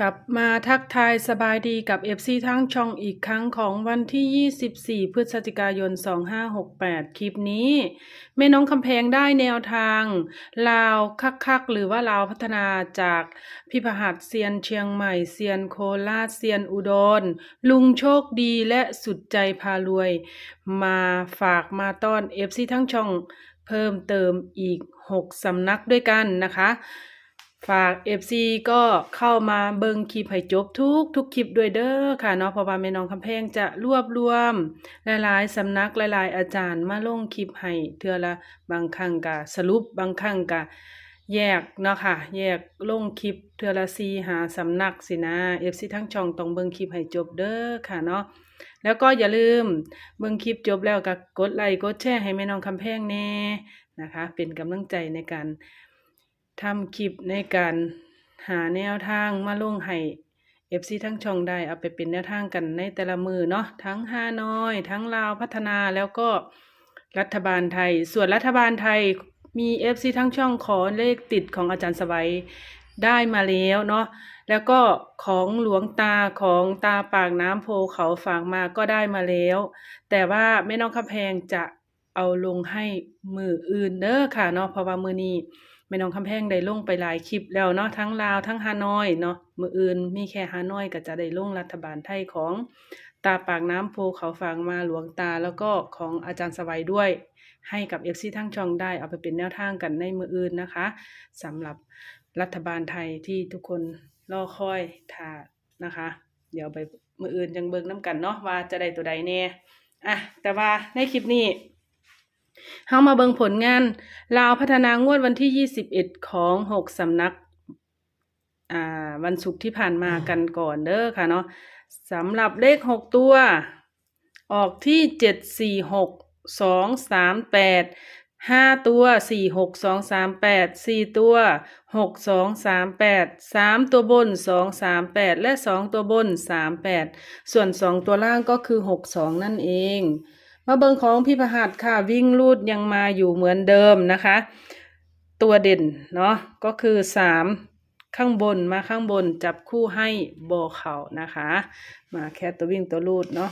กลับมาทักทายสบายดีกับ FC ทั้งช่องอีกครั้งของวันที่ 24 พฤศจิกายน 2568 คลิปนี้แม่น้องคำแพงได้แนวทาง ลาวคักๆ หรือว่าลาวพัฒนาจากพิพหัสเซียนเชียงใหม่เซียนโคราชเซียนอุดร ลุงโชคดีและสุดใจพารวย มาฝากมาต้อน FC ทั้งช่องเพิ่มเติมอีก 6 สำนักด้วยกันนะคะ ฝาก FC ก็เข้ามาเบิ่งคลิปให้จบทุกทุกคลิปด้วยเด้อค่ะเนาะเพราะว่าแม่น้องคำแพงจะรวบรวม หลายๆสำนักหลายๆอาจารย์มาลงคลิปให้เทือละบางครั้งก็สรุปบางครั้งก็แยกเนาะค่ะ แยกลงคลิปเทือละ4 5สำนักสินะ FC ทั้งช่องต้องเบิ่งคลิปให้จบเด้อค่ะเนาะแล้วก็อย่าลืมเบิ่งคลิปจบแล้วก็กดไลค์กดแชร์ให้แม่น้องคำแพงแน่นะคะ เป็นกำลังใจในการ ทำคลิปในการหาแนวทางมาลงให้ FC ทั้งช่องได้เอาไปเป็นแนวทางกันในแต่ละมือเนาะทั้งฮานอย ทั้งลาวพัฒนาแล้วก็รัฐบาลไทย ส่วนรัฐบาลไทยมี FC ทั้งช่องขอเลขติดของอาจารย์สบายได้มาแล้วเนาะแล้วก็ของหลวงตาของตาปากน้ำโพเขาฝากมาก็ได้มาแล้ว แต่ว่าแม่น้องคำแพงจะเอาลงให้มืออื่นเด้อค่ะเนาะเพราะว่ามือนี้ แม่น้องคำแพงได้ลงไปหลายคลิปแล้วเนาะทั้งลาวทั้งฮานอยเนาะมืออื่นมีแค่ฮานอยก็จะได้ลงรัฐบาลไทยของตาปากน้ำโพเขาฝางมาหลวงตาแล้วก็ของอาจารย์สวัยด้วย ให้กับเอฟซีทั้งช่องได้เอาไปเป็นแนวทางกันในมืออื่นนะคะสำหรับรัฐบาลไทยที่ทุกคนรอคอยทานะคะ เดี๋ยวไปมืออื่นจังเบิ่งน้ำกันเนาะว่าจะได้ตัวใดแน่อะแต่ว่าในคลิปนี้ เฮามาเบิ่งผลงานลาวพัฒนางวดวันที่ 21 ของ 6 สำนัก อ่า วันศุกร์ที่ผ่านมากันก่อนเด้อค่ะเนาะสำหรับเลข 6 ตัว ออกที่ 7 4 6 2 3 8 5ตัว4 6 2 3 8 4ตัว6 2 3 8 3ตัวบน2 3 8และ2ตัวบน3 8ส่วน2ตัวล่างก็คือ6 2นั่นเอง มาเบิงของพี่พหัสค่ะวิ่งลูดยังมาอยู่เหมือนเดิมนะคะ ตัวเด่นเนาะก็คือสามข้างบนมาข้างบนจับคู่ให้โบเขานะคะ มาแค่ตัววิ่งตัวลูดเนาะ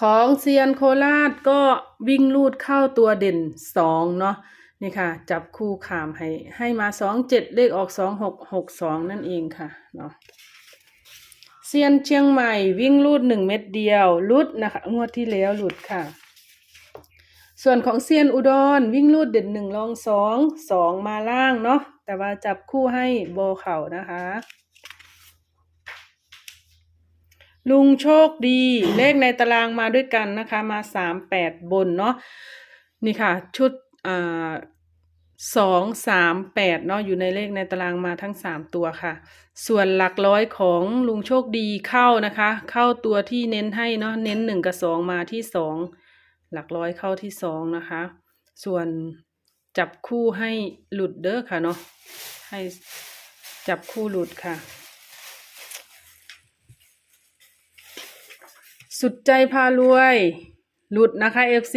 ของเซียนโคราชก็วิ่งลูดเข้าตัวเด่นสองเนาะนี่ค่ะ จับคู่ขามให้ให้มาสองเจ็ดเลขออกสองหกหกสองนั่นเองค่ะเนาะ เซียนเชียงใหม่วิ่งลูดหนึ่งเม็ดเดียวลุดนะคะงวดที่แล้วหลุดค่ะ ส่วนของเซียนอุดรวิ่งลูดเด่นหนึ่งรองสองสองมาล่างเนาะแต่ว่าจับคู่ให้โบเข่านะคะ ลุงโชคดีเลขในตารางมาด้วยกันนะคะ มาสามแปดบนเนาะนี่ค่ะ ชุดอ่า สองสามแปดเนาะอยู่ในเลขในตารางมาทั้งสามตัวค่ะ ส่วนหลักร้อยของลุงโชคดีเข้านะคะ เข้าตัวที่เน้นให้เนาะเน้นหนึ่งกับสองมาที่สองหลักร้อยเข้าที่สองนะคะ ส่วนจับคู่ให้หลุดเด้อค่ะเนาะให้จับคู่หลุดค่ะ สุดใจพารวย หลุดนะคะ FC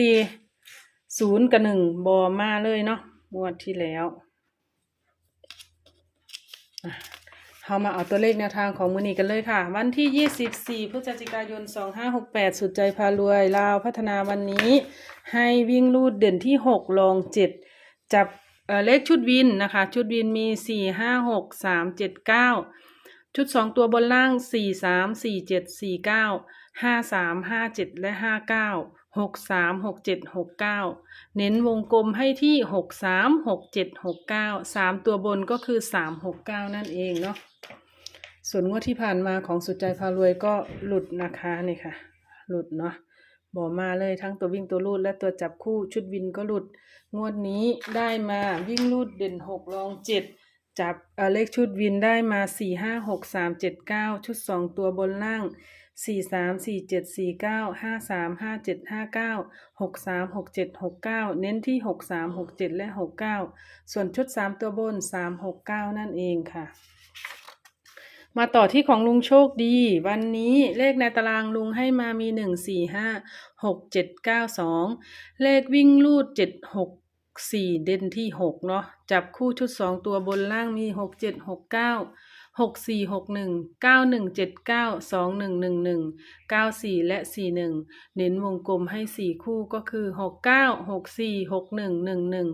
ศูนย์กับหนึ่งบอมาเลยเนาะ งวดที่แล้วเรามาเอาตัวเลขแนวทางของมือนี้กันเลยค่ะ วันที่ 24 พฤศจิกายน 2568 สุดใจพารวยลาวพัฒนาวันนี้ ให้วิ่งลูดเด่นที่ 6 ลอง 7 จับเเลขชุดวินนะคะ ชุดวินมี 4 5 6 3 7 9 ชุด 2 ตัวบนล่าง 4 3 4 7 4 9 5 3 5 7 และ 5 9 6 3 6 7 6 9เจ็ดหกเก้าเน้นวงกลมให้ที่6 3 6 7 6 9 3ตัวบนก็คือ3 6 9นั่นเองเนาะส่วนงวดที่ผ่านมาของสุดใจพารวยก็หลุดนะคะนี่ค่ะ หลุดเนาะบอกมาเลยทั้งตัววิ่งตัวลูดและตัวจับคู่ชุดวินก็หลุด งวดนี้ได้มาวิ่งลูดเด่นหกรองเจ็ดจับเเลขชุดวินได้มาสี่ห้าหกสามเจ็ดเก้าชุดสองตัวบนล่าง สี่สามสี่เจ็ดสี่เก้าห้าสามห้าเจ็ดห้าเก้าหกสามหกเจ็ดหกเก้าเน้นที่หกสามหกเจ็ดและหกเก้าส่วนชุดสามตัวบนสามหกเก้านั่นเองค่ะ มาต่อที่ของลุงโชคดี วันนี้เลขในตารางลุงให้มามีหนึ่งสี่ห้าหกเจ็ดเก้าสองเลขวิ่งลูดเจ็ดหกสี่เด่นที่หกเนาะจับคู่ชุดสองตัวบนล่างมีหกเจ็ดหกเก้า หกสี่หกหนึ่งเก้าหนึ่งเจ็ดเก้าสองหนึ่งหนึ่งเก้าสี่และสี่หนึ่งเน้นวงกลมให้สี่คู่ก็คือหกเก้าหกสี่หกหนึ่งหนึ่งหนึ่ง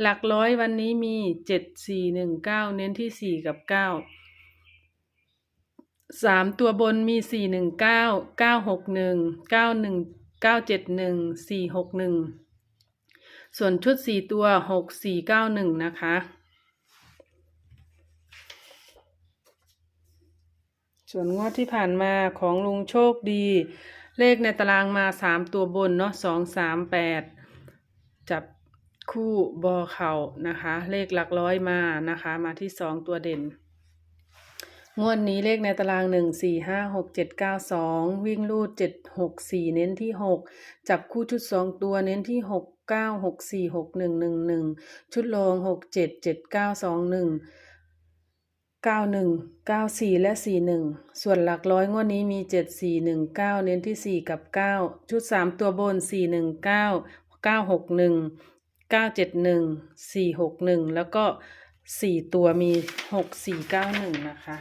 หลักร้อยวันนี้มีเจ็ดสี่หนึ่งเก้าเน้นที่สี่กับเก้าสามตัวบนมีสี่หนึ่งเก้าเก้าหกหนึ่งเก้าหนึ่งเก้าเจ็ดหนึ่งสี่หกหนึ่งส่วนชุดสี่ตัวหกสี่เก้าหนึ่งนะคะ ส่วนงวดที่ผ่านมาของลุงโชคดี เลขในตารางมาสามตัวบนเนาะสองสามแปดจับคู่บอเข่านะคะ เลขหลักร้อยมานะคะ มาที่สองตัวเด่น งวดนี้เลขในตารางหนึ่งสี่ห้าหกเจ็ดเก้าสองวิ่งลูดเจ็ดหกสี่เน้นที่หกจับคู่ชุดสองตัวเน้นที่หกเก้าหกสี่หกหนึ่งหนึ่งหนึ่งชุดรองหกเจ็ดเจ็ดเก้าสองหนึ่ง เก้าหนึ่งเก้าสี่และสี่หนึ่งส่วนหลักร้อยงวดนี้มีเจ็ดสี่หนึ่งเก้าเน้นที่สี่กับเก้าชุดสามตัวบนสี่หนึ่งเก้าเก้าหกหนึ่งเก้าเจ็ดหนึ่งสี่หกหนึ่งแล้วก็สี่ตัวมีหกสี่เก้าหนึ่งนะคะ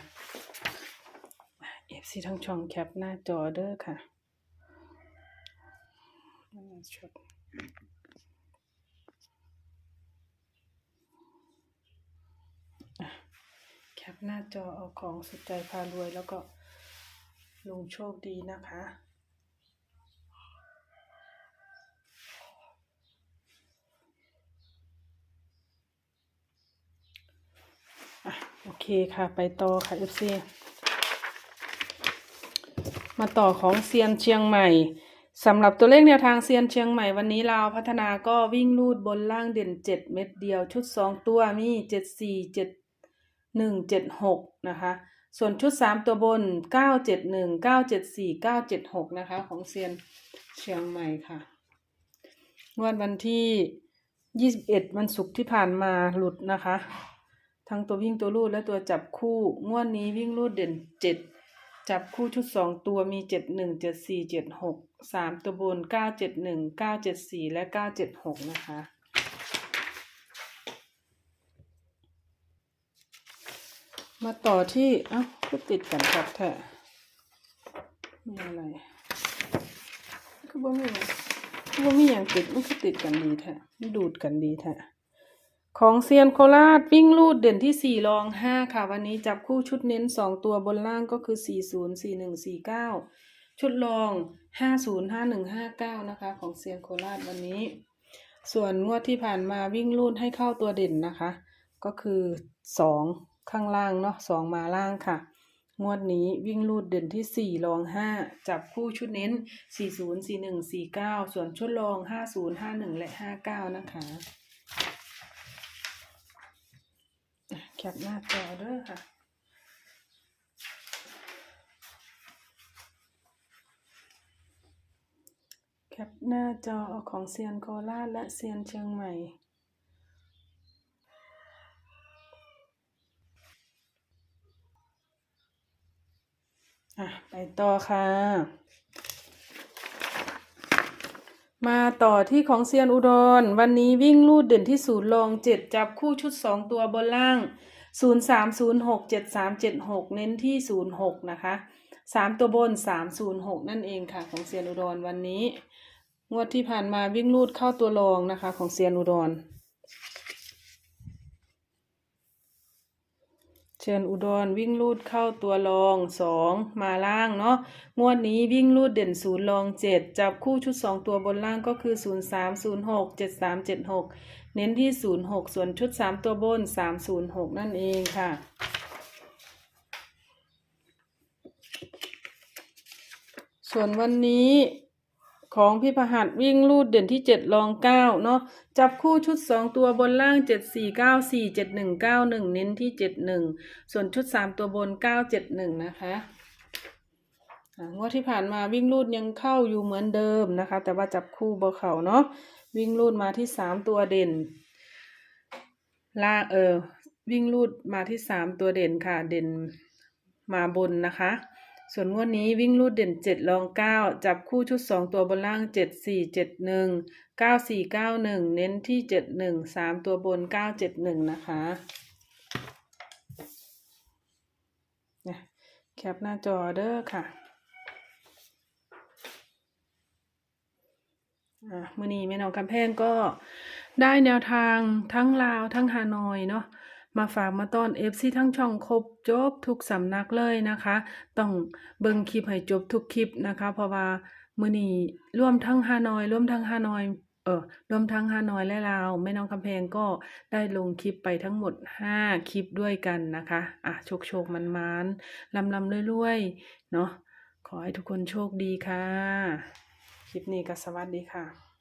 เอฟซีทั้งช่องแคปหน้าจอเด้อค่ะชุดอะแคป หน้าจอเอาของสุดใจพารวยแล้วก็ลงโชคดีนะคะ โอเคค่ะไปต่อค่ะ FC มาต่อของเซียนเชียงใหม่สำหรับตัวเลขแนวทางเซียนเชียงใหม่วันนี้เราพัฒนาก็วิ่งลูดบนล่างเด่นเจ็ดเม็ดเดียวชุดสองตัวมีเจ็ด สี่เจ็ดหนึ่งเจ็ดหกนะคะ ส่วนชุดสามตัวบนเก้าเจ็ดหนึ่งเก้าเจ็ดสี่เก้าเจ็ดหกนะคะ ของเซียนเชียงใหม่ค่ะงวดวันที่ยี่สิบเอ็ดวันศุกร์ที่ผ่านมาหลุดนะคะ ทั้งตัววิ่งตัวลูดและตัวจับคู่งวดนี้วิ่งลูดเด่นเจ็ดจับคู่ชุดสองตัวมีเจ็ดหนึ่งเจ็ดสี่เจ็ดหกสามตัวบนเก้าเจ็ดหนึ่งเก้าเจ็ดสี่และเก้าเจ็ดหกนะคะ มาต่อที่ เอ้าก็ติดกันครับแท้มีอะไรคือบ่มีคือบ่มีอย่างติดมันคือติดกันดีแท้มันดูดกันดีแท้ของเซียนโคราชวิ่งลูดเด่นที่สี่รองห้าค่ะ วันนี้จับคู่ชุดเน้นสองตัวบนล่างก็คือสี่ศูนย์สี่หนึ่งสี่เก้าชุดรองห้าศูนย์ห้าหนึ่งห้าเก้านะคะ ของเซียนโคราชวันนี้ ส่วนงวดที่ผ่านมาวิ่งลูดให้เข้าตัวเด่นนะคะ ก็คือสอง ข้างล่างเนาะสองมาล่างค่ะ งวดนี้วิ่งลูดเด่นที่สี่รองห้าจับคู่ชุดเน้นสี่ศูนย์สี่หนึ่งสี่เก้าส่วนชุดรองห้าศูนย์ห้าหนึ่งและห้าเก้านะคะแคปหน้าจอเด้อค่ะแคปหน้าจอเอาของเซียนโคราชและเซียนเชียงใหม่ อะไปต่อค่ะ มาต่อที่ของเซียนอุดร วันนี้วิ่งลูดเด่นที่ศูนย์รองเจ็ดจับคู่ชุดสองตัวบนล่างศูนย์สามศูนย์หกเจ็ดสามเจ็ดหกเน้นที่ศูนย์หกนะคะสามตัวบนสามศูนย์หกนั่นเองค่ะ ของเซียนอุดรวันนี้ งวดที่ผ่านมาวิ่งลูดเข้าตัวรองนะคะ ของเซียนอุดร เชิญอุดรวิ่งลูดเข้าตัวรองสองมาล่างเนาะงวดนี้วิ่งลูดเด่นศูนย์รองเจ็ดจับคู่ชุดสองตัวบนล่างก็คือศูนย์สามศูนย์หกเจ็ดสามเจ็ดหกเน้นที่ศูนย์หกส่วนชุดสามตัวบนสามศูนย์หกนั่นเองค่ะส่วนวันนี้ ของพี่พหัสวิ่งลูดเด่นที่เจ็ดรองเก้าเนาะจับคู่ชุดสองตัวบนล่างเจ็ดสี่เก้าสี่เจ็ดหนึ่งเก้าหนึ่งเน้นที่เจ็ดหนึ่งส่วนชุดสามตัวบนเก้าเจ็ดหนึ่งนะคะงวดที่ผ่านมาวิ่งลูดยังเข้าอยู่เหมือนเดิมนะคะ แต่ว่าจับคู่บอเข่าเนาะวิ่งลูดมาที่สามตัวเด่นล่างเออวิ่งลูดมาที่สามตัวเด่นค่ะ เด่นมาบนนะคะ ส่วนงวดนี้วิ่งรูดเด่นเจ็ดรองเก้าจับคู่ชุดสองตัวบนล่างเจ็ดสี่เจ็ดหนึ่งเก้าสี่เก้าหนึ่งเน้นที่เจ็ดหนึ่งสามตัวบนเก้าเจ็ดหนึ่งนะคะนะแคปหน้าจอเด้อค่ะอะมื้อนี้แม่น้องคำแพงก็ได้แนวทางทั้งลาวทั้งฮานอยเนาะ มาฝากมาต้อน FC ทั้งช่องครบจบทุกสำนักเลยนะคะ ต้องเบิ่งคลิปให้จบทุกคลิปนะคะ เพราะว่ามือนี้ร่วมทั้งฮานอยร่วมทั้งฮานอยเออรวมทั้งฮานอยและลาวแม่น้องคำแพงก็ได้ลงคลิปไปทั้งหมด 5 คลิปด้วยกันนะคะ อะโชคโชคมันมันลำลำๆรวยๆ เนาะขอให้ทุกคนโชคดีค่ะ คลิปนี้ก็สวัสดีค่ะ